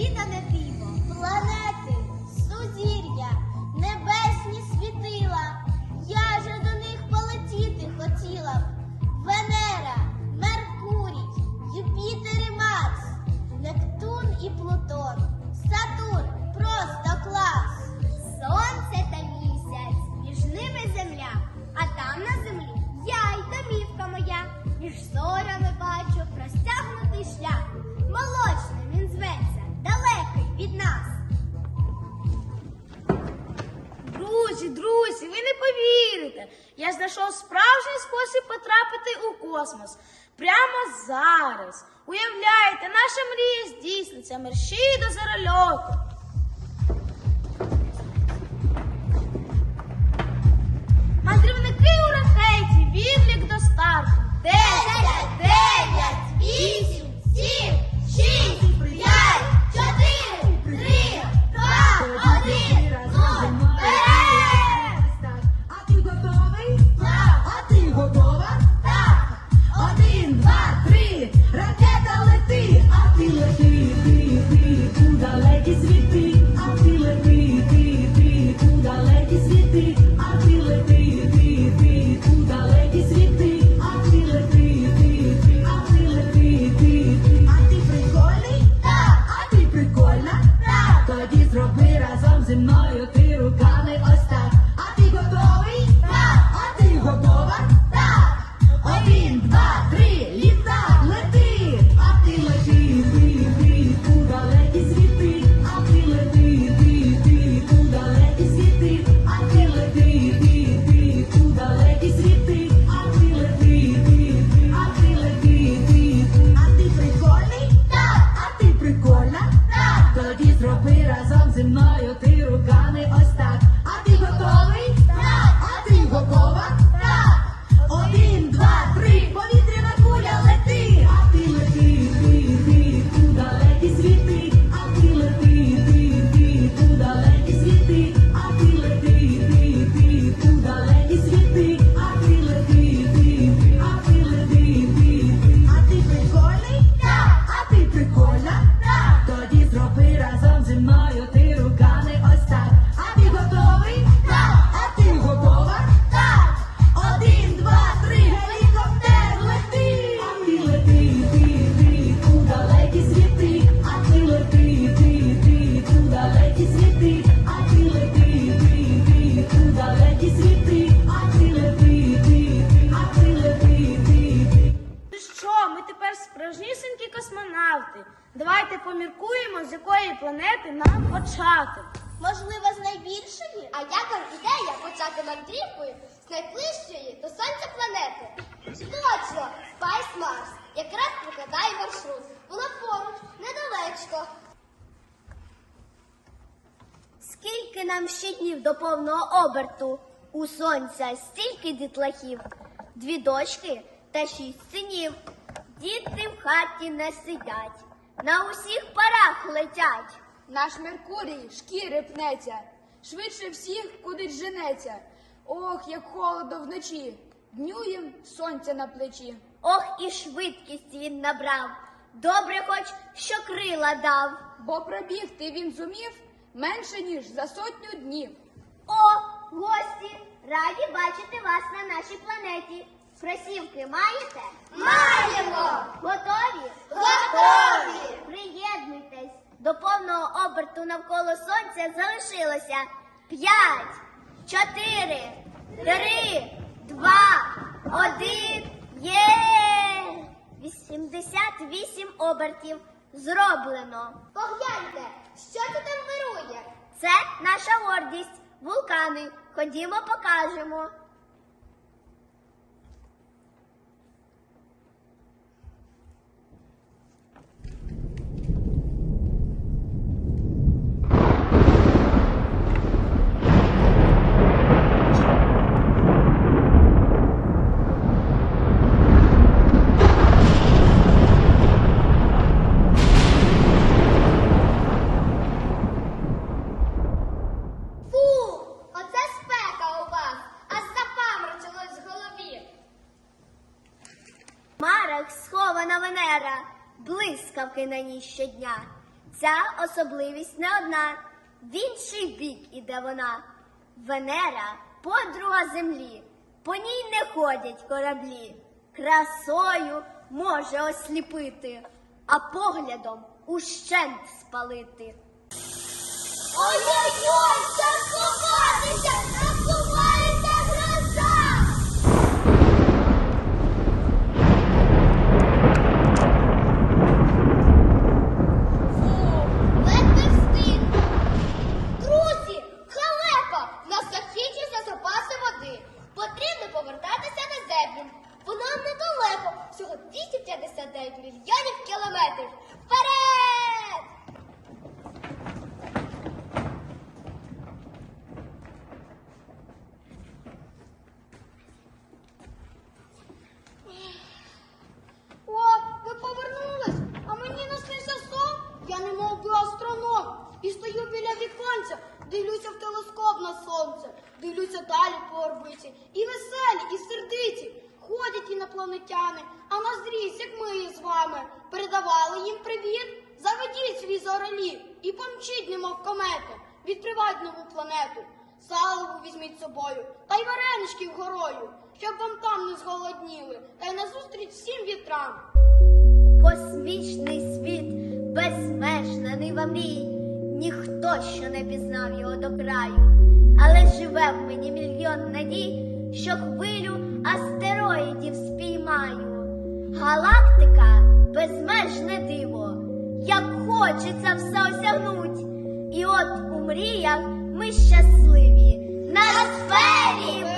vida, bebida. Я знайшов справжній спосіб потрапити у космос. Прямо зараз. Уявляєте, наша мрія здійсниться мерщій до зарольоту. Поміркуємо, з якої планети нам почати. Можливо, з найбільшої? А як вам ідея почати мандрівкою з найближчої до сонця планети? Точно, Спайс Марс. Якраз прокладає маршрут. Була поруч, недалечко. Скільки нам ще днів до повного оберту? У сонця стільки дітлахів, дві дочки та шість синів. Діти в хаті не сидять, на усіх парах летять. Наш Меркурій шкіри пнеться, швидше всіх кудись женеться. Ох, як холодно вночі, дню їм сонця на плечі. Ох, і швидкість він набрав. Добре, хоч що крила дав. Бо пробігти він зумів менше, ніж за сотню днів. О, гості! Раді бачити вас на нашій планеті. Кросівки маєте? Навколо сонця залишилося п'ять, чотири, три, два, один. Є! 88 обертів зроблено. Погляньте, що це там вирує? Це наша гордість, вулкани. Ходімо, покажемо. Схована Венера, блискавки на ній щодня. Ця особливість не одна, в інший бік іде вона. Венера подруга землі, по ній не ходять кораблі. Красою може осліпити, а поглядом ущент спалити. Ой-ой-ой, дивлюся далі по орбиті. І веселі, і сердиті. Ходять інопланетяни, а наздрість, як ми з вами, передавали їм привіт. Заведіть свій зореліт і помчіть, немов комети, відкривать нову планету. Салову візьміть з собою, та й вареничків горою, щоб вам там не зголодніли, та й назустріч всім вітрам. Космічний світ, безмежна нива мрій, ніхто що не пізнав його до краю, але живе в мені мільйон надій, що хвилю астероїдів спіймаю. Галактика безмежне диво, як хочеться все осягнуть. І от у мріях ми щасливі на сфері.